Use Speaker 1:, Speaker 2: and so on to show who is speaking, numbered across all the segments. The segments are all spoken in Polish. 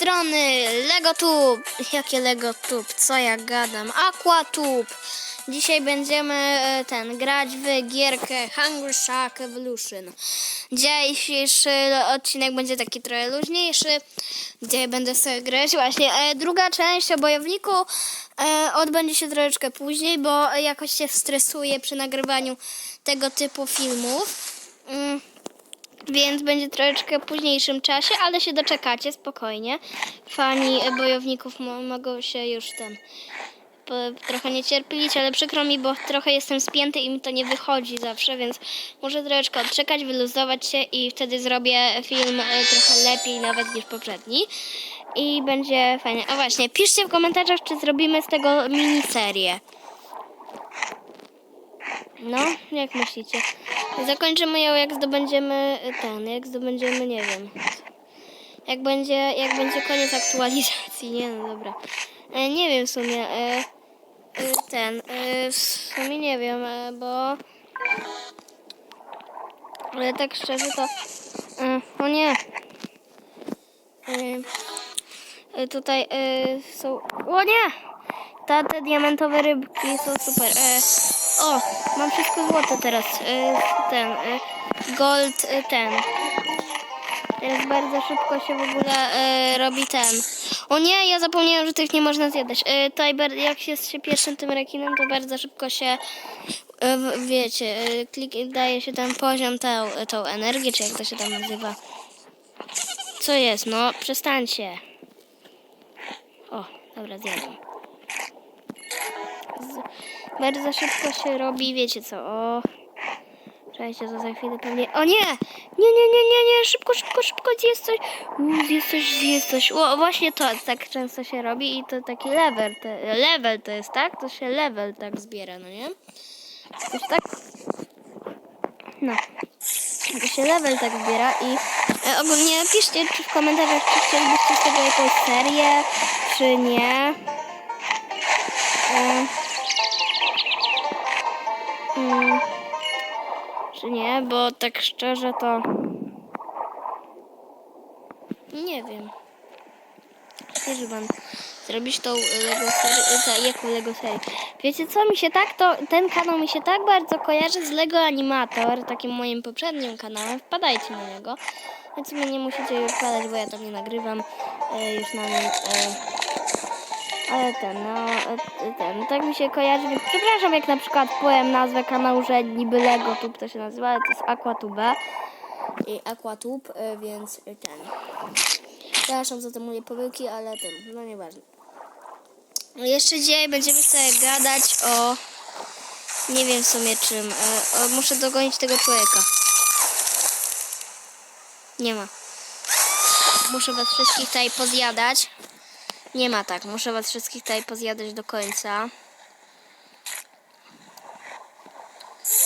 Speaker 1: strony LegoTube. Jakie LegoTube? Co ja gadam? AquaTube. Dzisiaj będziemy e, ten grać w gierkę Hungry Shark Evolution. Dzisiejszy odcinek będzie taki trochę luźniejszy, gdzie będę sobie grać właśnie. E, druga część o bojowniku e, odbędzie się troszeczkę później, bo jakoś się stresuję przy nagrywaniu tego typu filmów. Mm. Więc będzie troszeczkę późniejszym czasie, ale się doczekacie spokojnie. Fani bojowników mo mogą się już ten trochę niecierpliwić, ale przykro mi, bo trochę jestem spięty i mi to nie wychodzi zawsze, więc muszę troszeczkę odczekać, wyluzować się i wtedy zrobię film e, trochę lepiej nawet niż poprzedni. I będzie fajnie. A właśnie, piszcie w komentarzach, czy zrobimy z tego miniserię. No, jak myślicie? Zakończymy ją, jak zdobędziemy ten, jak zdobędziemy, nie wiem. Jak będzie, jak będzie koniec aktualizacji, nie no dobra. E, nie wiem w sumie, e, e, ten, e, w sumie nie wiem, e, bo... Ale tak szczerze to... E, o nie! E, e, tutaj e, są... O nie! Ta, te diamentowe rybki są super. E, o, mam wszystko złote teraz. E, ten, e, gold, e, ten. Teraz bardzo szybko się w ogóle robi ten. O nie, ja zapomniałem, że tych nie można zjadać. Bar- jak się się pierwszym tym rekinem, to bardzo szybko się, wiecie, klik, daje się tam poziom tą, tą energię, czy jak to się tam nazywa. Co jest? No, przestańcie. O, dobra, zjadłem. Z, bardzo szybko się robi, wiecie co, o... Czekajcie, to za chwilę pewnie... O nie! Nie, nie, nie, nie, nie, szybko, szybko, szybko, jest coś? Uuu, jest coś, jest coś. O, właśnie to tak często się robi i to taki level, te, level to jest, tak? To się level tak zbiera, no nie? Już tak? No. To się level tak zbiera i e, ogólnie piszcie czy w komentarzach, czy chcielibyście z tego jakąś serię, czy nie. E, czy nie, bo tak szczerze to nie wiem. Wiesz wam zrobić tą Lego serię, jaką Lego serię. Wiecie co, mi się tak to, ten kanał mi się tak bardzo kojarzy z Lego Animator, takim moim poprzednim kanałem, wpadajcie na niego. Więc mnie nie musicie już wpadać, bo ja tam nie nagrywam e, już na nim. E, ale ten, no, e, ten, tak mi się kojarzy, więc przepraszam, jak na przykład powiem nazwę kanału, że niby Lego Tube to się nazywa, ale to jest Aquatube. I Aquatube, e, więc ten. Przepraszam za te moje pomyłki, ale ten, no nieważne. Jeszcze dzisiaj będziemy sobie gadać o... Nie wiem w sumie czym. E, o, muszę dogonić tego człowieka. Nie ma. Muszę was wszystkich tutaj pozjadać. Nie ma tak. Muszę was wszystkich tutaj pozjadać do końca.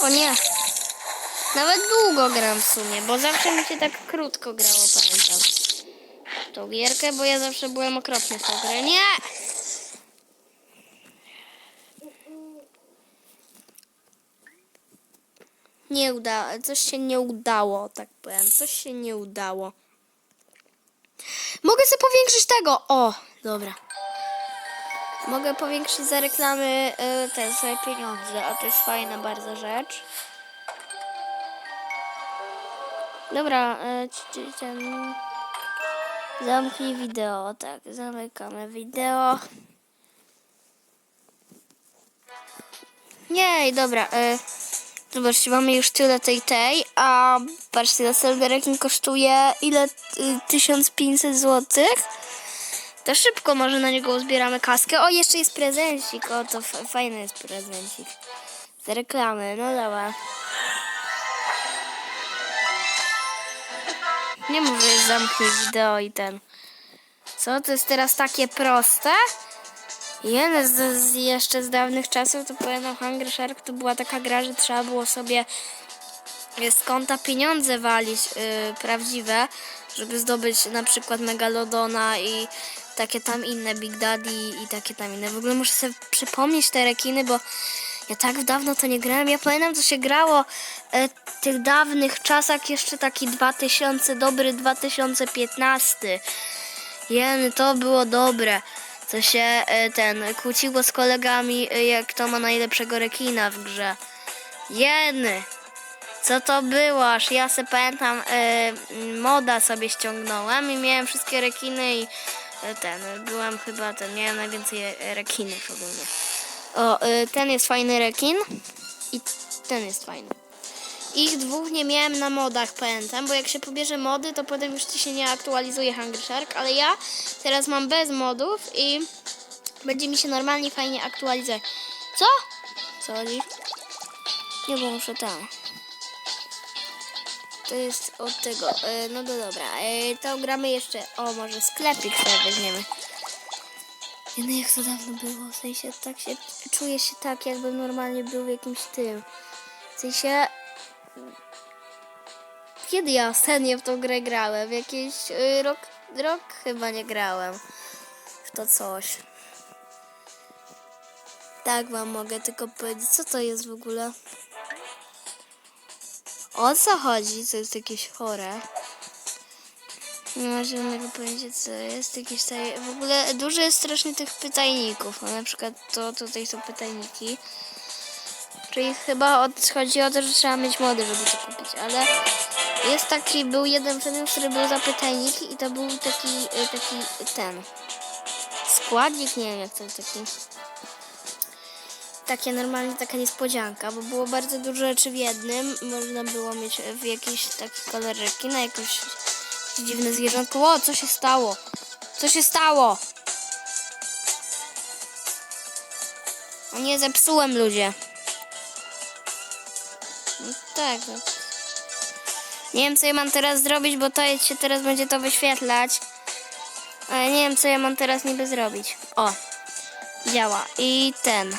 Speaker 1: O nie. Nawet długo gram w sumie, bo zawsze mi się tak krótko grało, pamiętam. Tą gierkę, bo ja zawsze byłem okropny w tą grę. Nie! Nie udało, coś się nie udało, tak powiem. Coś się nie udało. Mogę sobie powiększyć tego. O, dobra. Mogę powiększyć za reklamy y, te swoje pieniądze, a to jest fajna bardzo rzecz. Dobra, y, ten... Zamknij wideo, tak, zamykamy wideo. Nie, dobra, y, zobaczcie, mamy już tyle tej tej, a patrzcie, następny rekin kosztuje ile? Y, 1500 zł. To szybko może na niego uzbieramy kaskę. O, jeszcze jest prezencik, o, to fajny jest prezencik. Z reklamy, no dobra. Nie mówię, zamknij wideo i ten. Co, to jest teraz takie proste? Jeden z, z jeszcze z dawnych czasów, to pamiętam Hungry Shark, to była taka gra, że trzeba było sobie z konta pieniądze walić y, prawdziwe, żeby zdobyć na przykład Megalodona i takie tam inne, Big Daddy i takie tam inne. W ogóle muszę sobie przypomnieć te rekiny, bo ja tak dawno to nie grałem. Ja pamiętam, co się grało e, w tych dawnych czasach, jeszcze taki 2000, dobry 2015. Jeny, to było dobre. Co się e, ten kłóciło z kolegami, e, jak kto ma najlepszego rekina w grze. Jeny! Co to było? Aż ja se pamiętam, e, moda sobie ściągnąłem i miałem wszystkie rekiny i ten, byłem chyba ten, miałem najwięcej e, rekinów ogólnie. O, e, ten jest fajny rekin i ten jest fajny. Ich dwóch nie miałem na modach, pamiętam, bo jak się pobierze mody, to potem już ci się nie aktualizuje Hungry Shark, ale ja teraz mam bez modów i będzie mi się normalnie fajnie aktualizować. Co? Co chodzi? Nie, bo muszę tam. To jest od tego. E, no to dobra. E, to gramy jeszcze. O, może sklepik sobie weźmiemy. No jak to dawno było. W sensie tak się. Czuję się tak, jakbym normalnie był w jakimś tym. W sensie. Kiedy ja ostatnio w tą grę grałem? Jakiś y, rok, rok chyba nie grałem w to coś. Tak wam mogę tylko powiedzieć. Co to jest w ogóle? O co chodzi? Co jest jakieś chore? Nie ma żadnego pojęcia co jest. Jakieś tutaj... W ogóle dużo jest strasznie tych pytajników. No, na przykład to tutaj są pytajniki. Czyli chyba od, chodzi o to, że trzeba mieć mody, żeby to kupić, ale jest taki, był jeden przedmiot, który był za pytajniki i to był taki, y, taki ten składnik, nie wiem jak to taki takie normalnie taka niespodzianka, bo było bardzo dużo rzeczy w jednym. Można było mieć w jakiś taki kolor rekina, jakoś dziwne zwierzątko. O, co się stało? Co się stało? Nie, zepsułem ludzie. No tak, no. Nie wiem, co ja mam teraz zrobić, bo to się teraz będzie to wyświetlać. Ale nie wiem, co ja mam teraz niby zrobić. O, działa. I ten.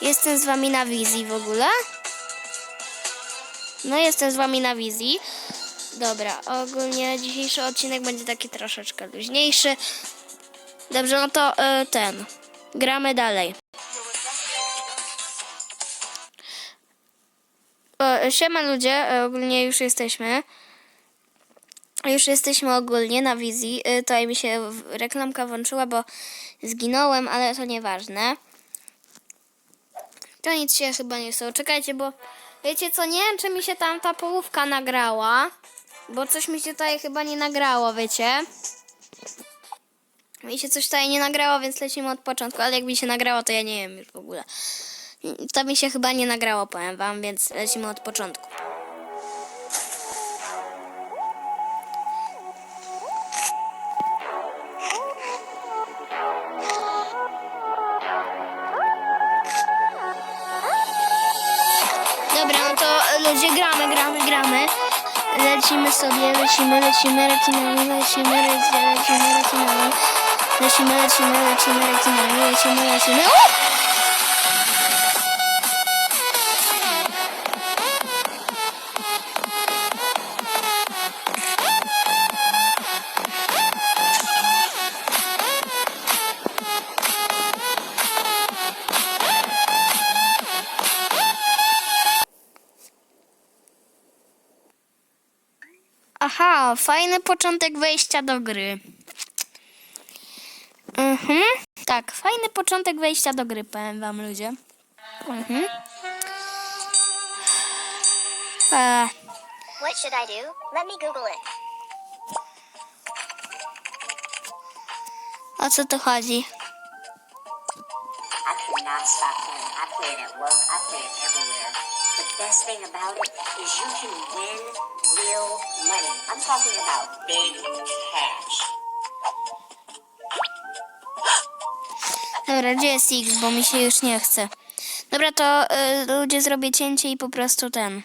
Speaker 1: Jestem z wami na wizji w ogóle. No, jestem z wami na wizji. Dobra, ogólnie dzisiejszy odcinek będzie taki troszeczkę luźniejszy. Dobrze, no to y, ten. Gramy dalej. Siema ludzie, y, ogólnie już jesteśmy. Już jesteśmy ogólnie na wizji. Y, Tutaj mi się reklamka włączyła, bo zginąłem, ale to nieważne. To nic się chyba nie stało. Czekajcie, bo wiecie co, nie wiem, czy mi się tam ta połówka nagrała. Bo coś mi się tutaj chyba nie nagrało, wiecie. Mi się coś tutaj nie nagrało, więc lecimy od początku, ale jak mi się nagrało, to ja nie wiem już w ogóle. To mi się chyba nie nagrało, powiem wam, więc lecimy od początku. Gramy, gramy, gramy. Lecimy sobie, lecimy, lecimy, rekinami, lecimy, lecimy, lecimy, rekinami. Lecimy, lecimy, lecimy, rekinami, lecimy, lecimy. O! Fajny początek wejścia do gry. Mhm. Tak, fajny początek wejścia do gry, powiem wam ludzie. Mhm. E,
Speaker 2: What should I do? Let me Google it.
Speaker 1: o co tu chodzi?
Speaker 3: I could not stop playing. I play it at work. I play it everywhere. Best thing about it is you can win real money. I'm talking about big cash.
Speaker 1: Dobra, gdzie jest X, bo mi się już nie chce. Dobra, to y, ludzie zrobię cięcie i po prostu ten.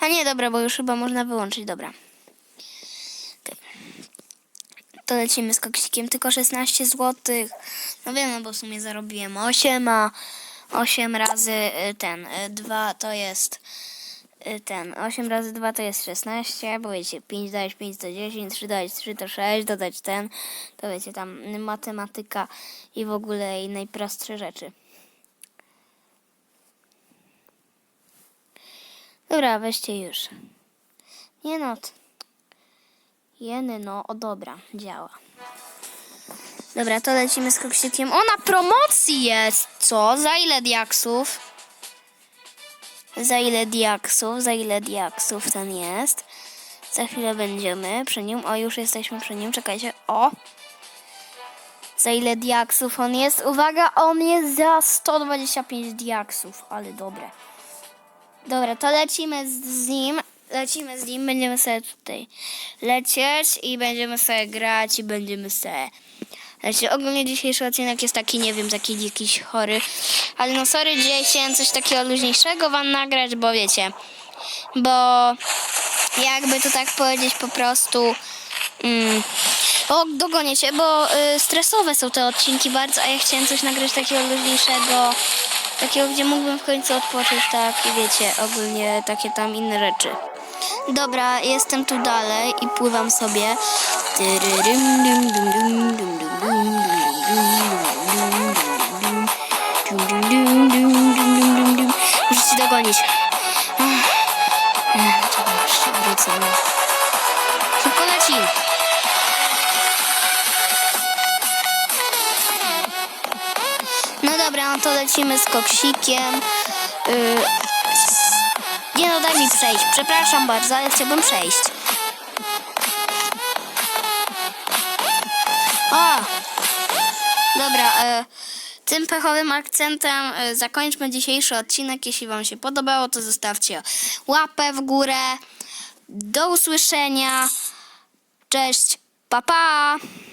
Speaker 1: A nie, dobra, bo już chyba można wyłączyć, dobra. Okej. To lecimy z koksikiem, tylko 16 zł. No wiem, no bo w sumie zarobiłem 8, a 8 razy y, ten, 2 to jest y, ten, 8 razy 2 to jest 16, bo wiecie, 5 dodać 5 to 10, 3 dodać 3 to 6, dodać ten, to wiecie, tam y, matematyka i w ogóle i najprostsze rzeczy. Dobra, weźcie już. Nie no. Jeny, no, o dobra, działa. Dobra, to lecimy z koksikiem. O, na promocji jest! Co? Za ile diaksów? Za ile diaksów? Za ile diaksów ten jest? Za chwilę będziemy przy nim. O, już jesteśmy przy nim. Czekajcie. O! Za ile diaksów on jest? Uwaga, on jest za 125 diaksów. Ale dobre. Dobra, to lecimy z, z nim. Lecimy z nim, będziemy sobie tutaj lecieć i będziemy sobie grać i będziemy sobie lecieć. Ogólnie dzisiejszy odcinek jest taki, nie wiem, taki jakiś chory. Ale no sorry, dzisiaj chciałem coś takiego luźniejszego wam nagrać, bo wiecie, bo jakby to tak powiedzieć po prostu... Mm, o, dogonię bo y, stresowe są te odcinki bardzo, a ja chciałem coś nagrać takiego luźniejszego, takiego, gdzie mógłbym w końcu odpocząć, tak, i wiecie, ogólnie takie tam inne rzeczy. Dobra, jestem tu dalej i pływam sobie. Tyryrym, dum, dum, dum, lecimy z koksikiem. Yy, nie no, daj mi przejść. Przepraszam bardzo, ale chciałbym przejść. O! Dobra, e, tym pechowym akcentem e, zakończmy dzisiejszy odcinek. Jeśli Wam się podobało, to zostawcie łapę w górę. Do usłyszenia. Cześć, pa pa!